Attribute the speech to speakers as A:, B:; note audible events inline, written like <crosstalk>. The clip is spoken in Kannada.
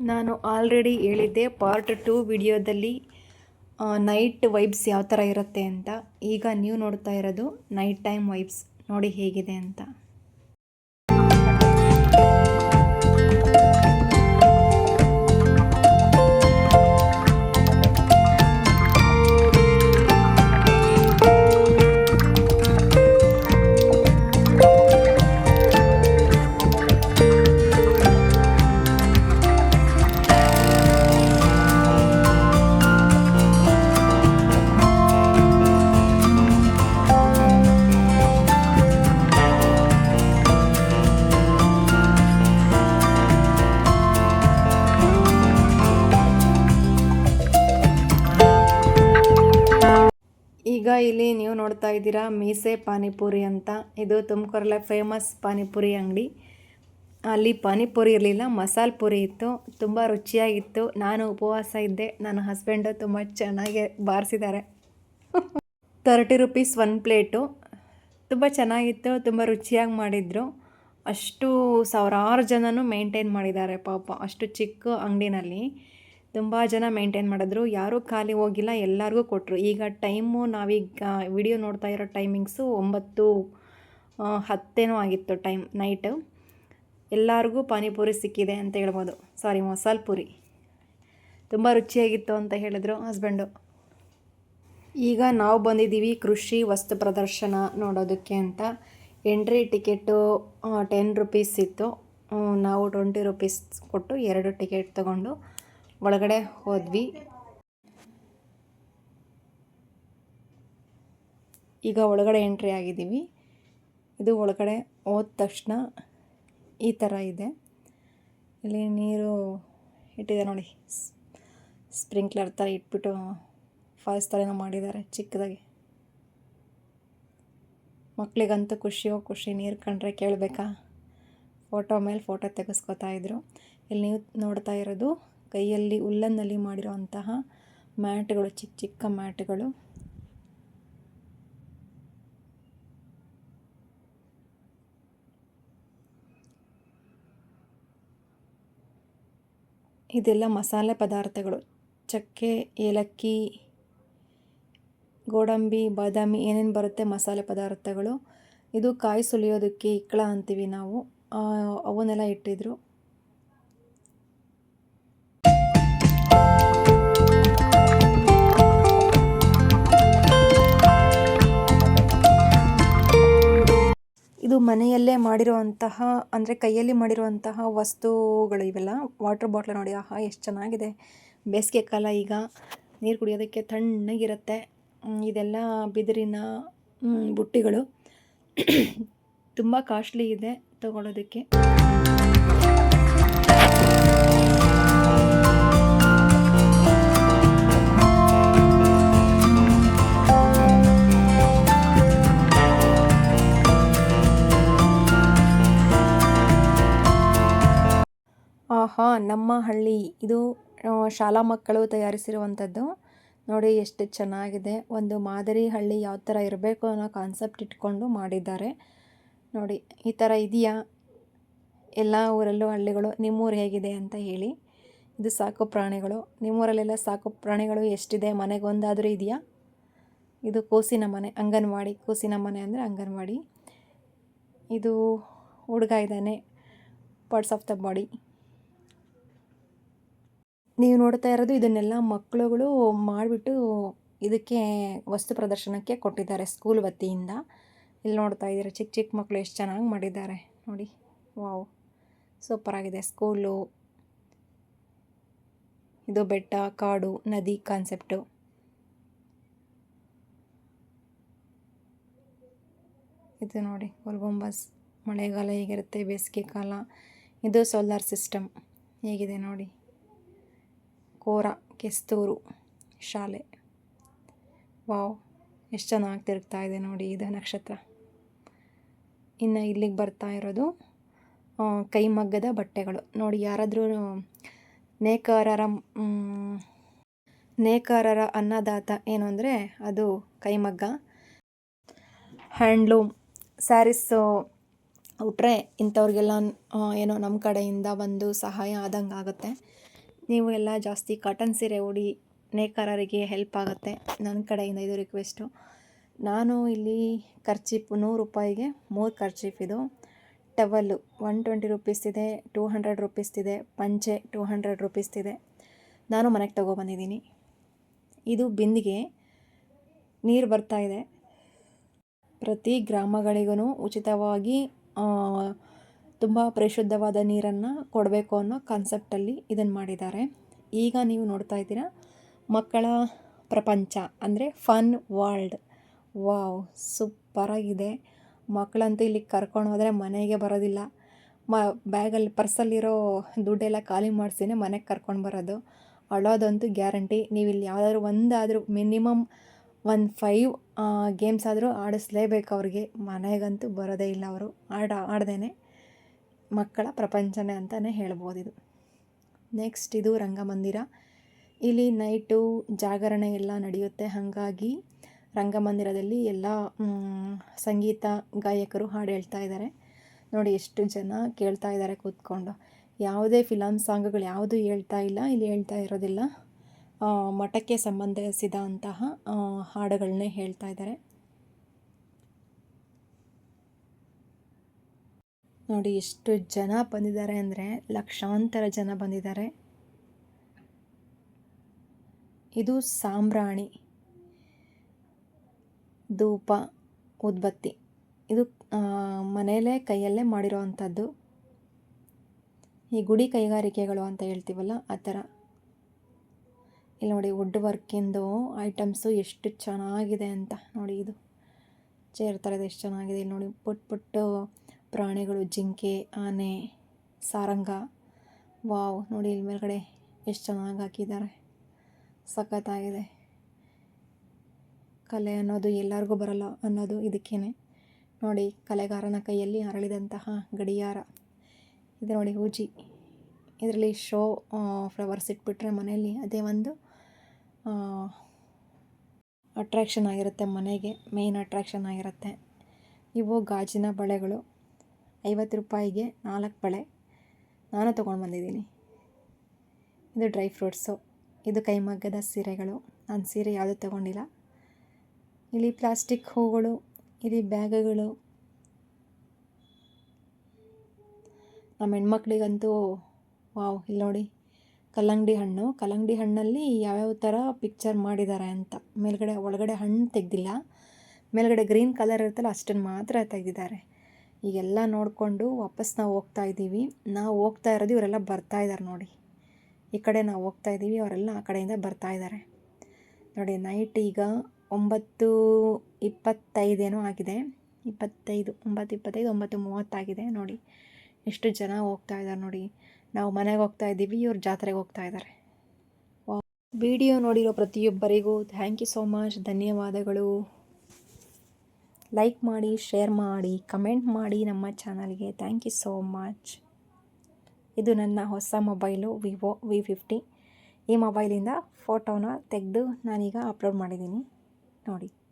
A: ನಾನು ಆಲ್ರೆಡಿ ಹೇಳಿದ್ದೆ ಪಾರ್ಟ್ ಟೂ ವಿಡಿಯೋದಲ್ಲಿ ನೈಟ್ ವೈಬ್ಸ್ ಯಾವ ಥರ ಇರುತ್ತೆ ಅಂತ. ಈಗ ನೀವು ನೋಡ್ತಾ ಇರೋದು ನೈಟ್ ಟೈಮ್ ವೈಬ್ಸ್ ನೋಡಿ ಹೇಗಿದೆ ಅಂತ. ಈಗ ಇಲ್ಲಿ ನೀವು ನೋಡ್ತಾ ಇದ್ದೀರಾ ಮೀಸೆ ಪಾನಿಪುರಿ ಅಂತ. ಇದು ತುಮಕೂರಲ್ಲೇ ಫೇಮಸ್ ಪಾನಿಪುರಿ ಅಂಗಡಿ. ಅಲ್ಲಿ ಪಾನಿಪುರಿ ಇರಲಿಲ್ಲ, ಮಸಾಲೆ ಪುರಿ ಇತ್ತು, ತುಂಬ ರುಚಿಯಾಗಿತ್ತು. ನಾನು ಉಪವಾಸ ಇದ್ದೆ, ನನ್ನ ಹಸ್ಬೆಂಡು ತುಂಬ ಚೆನ್ನಾಗಿ ಬಾರಿಸಿದ್ದಾರೆ. ತರ್ಟಿ ರುಪೀಸ್ ಒನ್ ಪ್ಲೇಟು ತುಂಬ ಚೆನ್ನಾಗಿತ್ತು, ತುಂಬ ರುಚಿಯಾಗಿ ಮಾಡಿದರು. ಅಷ್ಟು ಸಾವಿರಾರು ಜನನೂ ಮೇಂಟೈನ್ ಮಾಡಿದ್ದಾರೆ ಪಾಪ, ಅಷ್ಟು ಚಿಕ್ಕ ಅಂಗಡಿನಲ್ಲಿ. ತುಂಬ ಜನ ಮೇಂಟೈನ್ ಮಾಡಿದ್ರು. ಯಾರೂ ಖಾಲಿ ಹೋಗಿಲ್ಲ, ಎಲ್ಲರಿಗೂ ಕೊಟ್ಟರು ಈಗ ಟೈಮು ನಾವೀಗ ವಿಡಿಯೋ ನೋಡ್ತಾ ಇರೋ ಟೈಮಿಂಗ್ಸು ಒಂಬತ್ತು ಹತ್ತೇನೂ ಆಗಿತ್ತು ಟೈಮ್ ನೈಟು ಎಲ್ಲರಿಗೂ ಪಾನಿಪುರಿ ಸಿಕ್ಕಿದೆ ಅಂತ ಹೇಳ್ಬೋದು. ಸಾರಿ ಮಸಾಲೆ ಪುರಿ ತುಂಬ ರುಚಿಯಾಗಿತ್ತು ಅಂತ ಹೇಳಿದ್ರು ಹಸ್ಬೆಂಡು ಈಗ ನಾವು ಬಂದಿದ್ದೀವಿ ಕೃಷಿ ವಸ್ತು ಪ್ರದರ್ಶನ ನೋಡೋದಕ್ಕೆ ಅಂತ. ಎಂಟ್ರಿ ಟಿಕೆಟು ಟೆನ್ ರುಪೀಸ್ ಇತ್ತು. ನಾವು ಟ್ವೆಂಟಿ ರುಪೀಸ್ ಕೊಟ್ಟು ಎರಡು ಟಿಕೆಟ್ ತಗೊಂಡು ಒಳಗಡೆ ಹೋದ್ವಿ. ಈಗ ಒಳಗಡೆ ಎಂಟ್ರಿ ಆಗಿದ್ದೀವಿ. ಇದು ಒಳಗಡೆ ಹೋದ ತಕ್ಷಣ ಈ ಥರ ಇದೆ. ಇಲ್ಲಿ ನೀರು ಇಟ್ಟಿದೆ ನೋಡಿ. ಸ್ಪ್ರಿಂಕ್ಲರ್ ಥರ ಇಟ್ಬಿಟ್ಟು ಫಾಲ್ಸ್ ಥರ ಏನೋ ಮಾಡಿದ್ದಾರೆ ಚಿಕ್ಕದಾಗಿ. ಮಕ್ಕಳಿಗಂತೂ ಖುಷಿಯೋ ಖುಷಿ ನೀರು ಕಂಡ್ರೆ ಕೇಳಬೇಕಾ? ಫೋಟೋ ಮೇಲೆ ಫೋಟೋ ತೆಗೆಸ್ಕೊತಾ ಇದ್ರು. ಇಲ್ಲಿ ನೀವು ನೋಡ್ತಾ ಇರೋದು ಕೈಯಲ್ಲಿ ಉಲ್ಲನ್ನಲ್ಲಿ ಮಾಡಿರುವಂತಹ ಮ್ಯಾಟ್ಗಳು, ಚಿಕ್ಕ ಚಿಕ್ಕ ಮ್ಯಾಟ್ಗಳು. ಇದೆಲ್ಲ ಮಸಾಲೆ ಪದಾರ್ಥಗಳು. ಚಕ್ಕೆ, ಏಲಕ್ಕಿ, ಗೋಡಂಬಿ, ಬಾದಾಮಿ, ಏನೇನು ಬರುತ್ತೆ ಮಸಾಲೆ ಪದಾರ್ಥಗಳು. ಇದು ಕಾಯಿ ಸುಲಿಯೋದಕ್ಕೆ ಇಕ್ಕಳ ಅಂತೀವಿ ನಾವು. ಅವನ್ನೆಲ್ಲ ಇಟ್ಟಿದ್ರು. ಇದು ಮನೆಯಲ್ಲೇ ಮಾಡಿರುವಂತಹ, ಅಂದರೆ ಕೈಯಲ್ಲಿ ಮಾಡಿರುವಂತಹ ವಸ್ತುಗಳು ಇವೆಲ್ಲ. ವಾಟರ್ ಬಾಟ್ಲ್ ನೋಡಿ, ಆಹಾ, ಎಷ್ಟು ಚೆನ್ನಾಗಿದೆ. ಬೇಸಿಗೆ ಕಾಲ ಈಗ. ನೀರು ಕುಡಿಯೋದಕ್ಕೆ ತಣ್ಣಗಿರುತ್ತೆ. ಇದೆಲ್ಲ ಬಿದಿರಿನ ಬುಟ್ಟಿಗಳು. <coughs> ತುಂಬ ಕಾಸ್ಟ್ಲಿ ಇದೆ ತಗೊಳ್ಳೋದಕ್ಕೆ ನಮ್ಮ ಹಳ್ಳಿ ಇದು ಶಾಲಾ ಮಕ್ಕಳು ತಯಾರಿಸಿರುವಂಥದ್ದು. ನೋಡಿ ಎಷ್ಟು ಚೆನ್ನಾಗಿದೆ. ಒಂದು ಮಾದರಿ ಹಳ್ಳಿ ಯಾವ ಥರ ಇರಬೇಕು ಅನ್ನೋ ಕಾನ್ಸೆಪ್ಟ್ ಇಟ್ಕೊಂಡು ಮಾಡಿದ್ದಾರೆ. ನೋಡಿ, ಈ ಥರ ಇದೆಯಾ? ಎಲ್ಲ ಊರಲ್ಲೂ ಹಳ್ಳಿಗಳು ನಿಮ್ಮೂರು ಹೇಗಿದೆ ಅಂತ ಹೇಳಿ. ಇದು ಸಾಕು ಪ್ರಾಣಿಗಳು. ನಿಮ್ಮೂರಲ್ಲೆಲ್ಲ ಸಾಕು ಪ್ರಾಣಿಗಳು ಎಷ್ಟಿದೆ? ಮನೆಗೊಂದಾದರೂ ಇದೆಯಾ? ಇದು ಕೂಸಿನ ಮನೆ, ಅಂಗನವಾಡಿ. ಕೂಸಿನ ಮನೆ ಅಂದರೆ ಅಂಗನವಾಡಿ. ಇದು ಹುಡುಗ ಇದ್ದಾನೆ. ಪಾರ್ಟ್ಸ್ ಆಫ್ ದ ಬಾಡಿ ನೀವು ನೋಡ್ತಾ ಇರೋದು ಇದನ್ನೆಲ್ಲ ಮಕ್ಕಳುಗಳು ಮಾಡಿಬಿಟ್ಟು ಇದಕ್ಕೆ ವಸ್ತು ಪ್ರದರ್ಶನಕ್ಕೆ ಕೊಟ್ಟಿದ್ದಾರೆ ಸ್ಕೂಲ್ ವತಿಯಿಂದ. ಇಲ್ಲಿ ನೋಡ್ತಾ ಇದ್ದೀರಾ, ಚಿಕ್ಕ ಚಿಕ್ಕ ಮಕ್ಕಳು ಎಷ್ಟು ಚೆನ್ನಾಗಿ ಮಾಡಿದ್ದಾರೆ. ನೋಡಿ, ವಾವ್ ಸೂಪರ್ ಆಗಿದೆ. ಸ್ಕೂಲು ಇದು ಬೆಟ್ಟ, ಕಾಡು, ನದಿ ಕಾನ್ಸೆಪ್ಟು ಇದು ನೋಡಿ, ಗೋಲ್ಗೊಂಬಸ್, ಮಳೆಗಾಲ ಹೇಗಿರುತ್ತೆ, ಬೇಸಿಗೆ ಕಾಲ. ಇದು ಸೋಲಾರ್ ಸಿಸ್ಟಮ್ ಹೇಗಿದೆ ನೋಡಿ. ಕೋರ, ಕೆಸ್ತೂರು ಶಾಲೆ. ವಾವ್, ಎಷ್ಟು ಚೆನ್ನಾಗಿ ತಿರುಗ್ತಾ ಇದೆ ನೋಡಿ ಇದು ನಕ್ಷತ್ರ ಇನ್ನು ಇಲ್ಲಿಗೆ ಬರ್ತಾ ಇರೋದು ಕೈಮಗ್ಗದ ಬಟ್ಟೆಗಳು. ನೋಡಿ ಯಾರಾದರೂ ನೇಕಾರರ ನೇಕಾರರ ಅನ್ನದಾತ ಏನು ಅಂದರೆ ಅದು ಕೈಮಗ್ಗ. ಹ್ಯಾಂಡ್ಲೂಮ್, ಸ್ಯಾರೀಸು ಉಟ್ರೆ ಇಂಥವ್ರಿಗೆಲ್ಲ ಏನೋ ನಮ್ಮ ಕಡೆಯಿಂದ ಒಂದು ಸಹಾಯ ಆದಂಗೆ ಆಗುತ್ತೆ. ನೀವು ಎಲ್ಲ ಜಾಸ್ತಿ ಕಾಟನ್ ಸೀರೆ ಉಡಿ ನೇಕಾರರಿಗೆ ಹೆಲ್ಪ್ ಆಗುತ್ತೆ ನನ್ನ ಕಡೆಯಿಂದ ಇದು ರಿಕ್ವೆಸ್ಟು ನಾನು ಇಲ್ಲಿ ಖರ್ಚೀಪ್ ನೂರು ರೂಪಾಯಿಗೆ ಮೂರು ಖರ್ಚೀಪ್ ಇದು. ಟವಲ್ಲು ಒನ್ ಟ್ವೆಂಟಿ ರುಪೀಸ್ ಇದೆ ಟೂ ಹಂಡ್ರೆಡ್ ರುಪೀಸ್ ಇದೆ, ಪಂಚೆ ಟೂ ಹಂಡ್ರೆಡ್ ರುಪೀಸ್ ಇದೆ. ನಾನು ಮನೆಗೆ ತೊಗೊಬಂದಿದ್ದೀನಿ ಇದು ಬಿಂದಿಗೆ ನೀರು ಬರ್ತಾ ಇದೆ. ಪ್ರತಿ ಗ್ರಾಮಗಳಿಗೂ ಉಚಿತವಾಗಿ ತುಂಬ ಪರಿಶುದ್ಧವಾದ ನೀರನ್ನು ಕೊಡಬೇಕು ಅನ್ನೋ ಕಾನ್ಸೆಪ್ಟಲ್ಲಿ ಇದನ್ನು ಮಾಡಿದ್ದಾರೆ. ಈಗ ನೀವು ನೋಡ್ತಾ ಇದ್ದೀರಾ, ಮಕ್ಕಳ ಪ್ರಪಂಚ, ಅಂದರೆ ಫನ್ ವರ್ಲ್ಡ್ ವಾವ್ ಸೂಪರಾಗಿದೆ ಮಕ್ಕಳಂತೂ ಇಲ್ಲಿ ಕರ್ಕೊಂಡು ಹೋದರೆ ಮನೆಗೆ ಬರೋದಿಲ್ಲ. ಮ, ಬ್ಯಾಗಲ್ಲಿ ಪರ್ಸಲ್ಲಿರೋ ದುಡ್ಡೆಲ್ಲ ಖಾಲಿ ಮಾಡಿಸಿನೇ ಮನೆಗೆ ಕರ್ಕೊಂಡು ಬರೋದು. ಅಳೋದಂತೂ ಗ್ಯಾರಂಟಿ ನೀವು ಇಲ್ಲಿ ಯಾವುದಾದ್ರೂ ಒಂದಾದರೂ ಮಿನಿಮಮ್ ಒಂದು ಫೈವ್ ಗೇಮ್ಸ್ ಆದರೂ ಆಡಿಸ್ಲೇಬೇಕು ಅವ್ರಿಗೆ. ಮನೆಗಂತೂ ಬರೋದೇ ಇಲ್ಲ ಅವರು. ಆಡ ಆಡ್ದೇ ಮಕ್ಕಳ ಪ್ರಪಂಚನೇ ಅಂತಲೇ ಹೇಳ್ಬೋದು ಇದು ನೆಕ್ಸ್ಟ್ ಇದು ರಂಗಮಂದಿರ. ಇಲ್ಲಿ ನೈಟು ಜಾಗರಣೆ ಎಲ್ಲ ನಡೆಯುತ್ತೆ. ಹಾಗಾಗಿ ರಂಗಮಂದಿರದಲ್ಲಿ ಎಲ್ಲ ಸಂಗೀತ ಗಾಯಕರು ಹಾಡು ಹೇಳ್ತಾ ಇದ್ದಾರೆ ನೋಡಿ ಎಷ್ಟು ಜನ ಕೇಳ್ತಾ ಇದ್ದಾರೆ ಕೂತ್ಕೊಂಡು. ಯಾವುದೇ ಫಿಲಮ್ ಸಾಂಗ್ಗಳು ಯಾವುದೂ ಹೇಳ್ತಾ ಇಲ್ಲ, ಇಲ್ಲಿ ಹೇಳ್ತಾ ಇರೋದಿಲ್ಲ. ಮಠಕ್ಕೆ ಸಂಬಂಧಿಸಿದಂತಹ ಹಾಡುಗಳನ್ನೇ ಹೇಳ್ತಾ ಇದ್ದಾರೆ ನೋಡಿ ಎಷ್ಟು ಜನ ಬಂದಿದ್ದಾರೆ ಅಂದರೆ ಲಕ್ಷಾಂತರ ಜನ ಬಂದಿದ್ದಾರೆ. ಇದು ಸಾಂಬ್ರಾಣಿ, ಧೂಪ, ಉದ್ಬತ್ತಿ. ಇದು ಮನೆಯಲ್ಲೇ ಕೈಯಲ್ಲೇ ಮಾಡಿರೋ ಅಂಥದ್ದು ಈ ಗುಡಿ ಕೈಗಾರಿಕೆಗಳು ಅಂತ ಹೇಳ್ತೀವಲ್ಲ, ಆ ಥರ. ಇಲ್ಲಿ ನೋಡಿ ವುಡ್ ವರ್ಕಿಂದು ಐಟಮ್ಸು ಎಷ್ಟು ಚೆನ್ನಾಗಿದೆ ಅಂತ. ನೋಡಿ ಇದು, ಚೇರ್ ಥರದ ಎಷ್ಟು ಚೆನ್ನಾಗಿದೆ. ಇಲ್ಲಿ ನೋಡಿ ಪುಟ್ ಪುಟ್ಟು ಪ್ರಾಣಿಗಳು ಜಿಂಕೆ, ಆನೆ, ಸಾರಂಗ. ವಾವ್, ನೋಡಿ ಇಲ್ಲಿ ಮೇಲ್ಗಡೆ ಎಷ್ಟು ಚೆನ್ನಾಗಿ ಹಾಕಿದ್ದಾರೆ. ಸಖತ್ತಾಗಿದೆ. ಕಲೆ ಅನ್ನೋದು ಎಲ್ಲರಿಗೂ ಬರಲ್ಲ ಅನ್ನೋದು ಇದಕ್ಕೇ ನೋಡಿ, ಕಲೆಗಾರನ ಕೈಯಲ್ಲಿ ಅರಳಿದಂತಹ ಗಡಿಯಾರ. ಇದು ನೋಡಿ ಹೂಜಿ ಇದರಲ್ಲಿ ಶೋ ಫ್ಲವರ್ಸ್ ಇಟ್ಬಿಟ್ರೆ ಮನೆಯಲ್ಲಿ ಅದೇ ಒಂದು ಅಟ್ರ್ಯಾಕ್ಷನ್ ಆಗಿರುತ್ತೆ ಮನೆಗೆ ಮೇಯ್ನ್ ಅಟ್ರ್ಯಾಕ್ಷನ್ ಆಗಿರುತ್ತೆ. ಇವು ಗಾಜಿನ ಬಳೆಗಳು. ಐವತ್ತು ರೂಪಾಯಿಗೆ ನಾಲ್ಕು ಬಳೆ ನಾನು ತೊಗೊಂಡು ಬಂದಿದ್ದೀನಿ. ಇದು ಡ್ರೈ ಫ್ರೂಟ್ಸು. ಇದು ಕೈಮಗ್ಗದ ಸೀರೆಗಳು. ನಾನು ಸೀರೆ ಯಾವುದೂ ತೊಗೊಂಡಿಲ್ಲ. ಇಲ್ಲಿ ಪ್ಲಾಸ್ಟಿಕ್ ಹೂಗಳು, ಇಲ್ಲಿ ಬ್ಯಾಗುಗಳು. ನಮ್ಮ ಹೆಣ್ಮಕ್ಳಿಗಂತೂ ವಾವ್, ಇಲ್ಲಿ ನೋಡಿ. ಕಲ್ಲಂಗಡಿ ಹಣ್ಣು. ಕಲ್ಲಂಗಡಿ ಹಣ್ಣಲ್ಲಿ ಯಾವ್ಯಾವ ಥರ ಪಿಕ್ಚರ್ ಮಾಡಿದ್ದಾರೆ ಅಂತ. ಮೇಲ್ಗಡೆ, ಒಳಗಡೆ ಹಣ್ಣು ತೆಗೆದಿಲ್ಲ. ಮೇಲ್ಗಡೆ ಗ್ರೀನ್ ಕಲರ್ ಇರುತ್ತಲ್ಲ, ಅಷ್ಟನ್ನು ಮಾತ್ರ ತೆಗೆದಿದ್ದಾರೆ. ಈಗೆಲ್ಲ ನೋಡಿಕೊಂಡು ವಾಪಸ್ ನಾವು ಹೋಗ್ತಾ ಇದ್ದೀವಿ. ನಾವು ಹೋಗ್ತಾ ಇರೋದು ಇವರೆಲ್ಲ ಬರ್ತಾ ಇದ್ದಾರೆ ನೋಡಿ. ಈ ಕಡೆ ನಾವು ಹೋಗ್ತಾ ಇದ್ದೀವಿ, ಅವರೆಲ್ಲ ಆ ಕಡೆಯಿಂದ ಬರ್ತಾ ಇದ್ದಾರೆ. ನೋಡಿ ನೈಟ್ ಈಗ ಒಂಬತ್ತು ಇಪ್ಪತ್ತೈದೇನೋ ಆಗಿದೆ. ಇಪ್ಪತ್ತೈದು, ಒಂಬತ್ತು ಇಪ್ಪತ್ತೈದು, ಒಂಬತ್ತು ಮೂವತ್ತಾಗಿದೆ ನೋಡಿ. ಎಷ್ಟು ಜನ ಹೋಗ್ತಾ ಇದ್ದಾರೆ ನೋಡಿ. ನಾವು ಮನೆಗೆ ಹೋಗ್ತಾ ಇದ್ದೀವಿ, ಇವ್ರು ಜಾತ್ರೆಗೆ ಹೋಗ್ತಾ ಇದ್ದಾರೆ. ವಿಡಿಯೋ ನೋಡಿರೋ ಪ್ರತಿಯೊಬ್ಬರಿಗೂ ಥ್ಯಾಂಕ್ ಯು ಸೋ ಮಚ್ ಧನ್ಯವಾದಗಳು. ಲೈಕ್ ಮಾಡಿ ಶೇರ್ ಮಾಡಿ ಕಮೆಂಟ್ ಮಾಡಿ ನಮ್ಮ ಚಾನಲ್ಗೆ ಥ್ಯಾಂಕ್ ಯು ಸೋ ಮಚ್ ಇದು ನನ್ನ ಹೊಸ ಮೊಬೈಲು ವಿವೋ ವಿ ಫಿಫ್ಟಿ ಈ ಮೊಬೈಲಿಂದ ಫೋಟೋನ ತೆಗೆದು ನಾನೀಗ ಅಪ್ಲೋಡ್ ಮಾಡಿದ್ದೀನಿ. ನೋಡಿ.